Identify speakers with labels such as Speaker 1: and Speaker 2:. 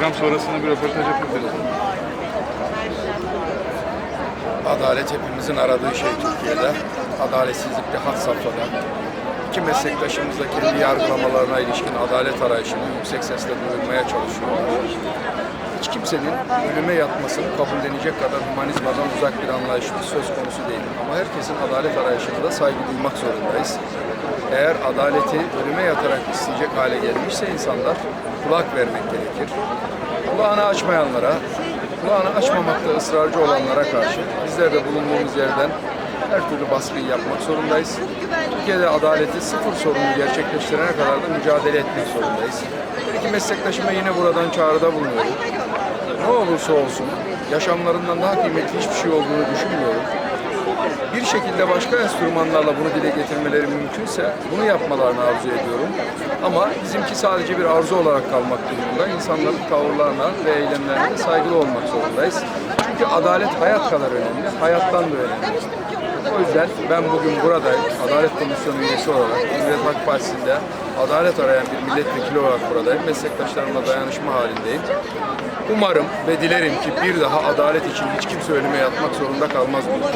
Speaker 1: Program sonrasında bir röportaj yapabiliriz.
Speaker 2: Adalet hepimizin aradığı şey Türkiye'de. Adaletsizlik bir had safhada. İki meslektaşımız kendi yargılamalarına ilişkin adalet arayışını yüksek sesle duyurmaya çalışıyorlar. Hiç kimsenin ölüme yatmasını kabullenecek kadar humanizmadan uzak bir anlayışımız söz konusu değil. Ama herkesin adalet arayışına da saygı duymak zorundayız. Eğer adaleti ölüme yatarak isteyecek hale gelmişse insanlar kulak vermek gerekir. Kulağını açmayanlara, kulağını açmamakta ısrarcı olanlara karşı bizler de bulunduğumuz yerden her türlü baskıyı yapmak zorundayız. Türkiye'de adaleti sıfır sorunu gerçekleştirene kadar da mücadele etmek zorundayız. İki meslektaşıma yine buradan çağrıda bulunuyorum. Olursa olsun yaşamlarından daha kıymetli hiçbir şey olduğunu düşünmüyorum. Bir şekilde başka enstrümanlarla bunu dile getirmeleri mümkünse bunu yapmalarını arzu ediyorum. Ama bizimki sadece bir arzu olarak kalmak durumunda. İnsanların tavırlarına ve eylemlerine saygılı olmak zorundayız. Çünkü adalet hayat kadar önemli, hayattan da önemli. O yüzden ben bugün buradayım. Adalet Komisyonu üyesi olarak Cumhuriyet Halk Partisi'nde adalet arayan bir milletvekili olarak buradayım. Meslektaşlarımla dayanışma halindeyim. Umarım ve dilerim ki bir daha adalet için hiç kimse ölüme yatmak zorunda kalmaz bu.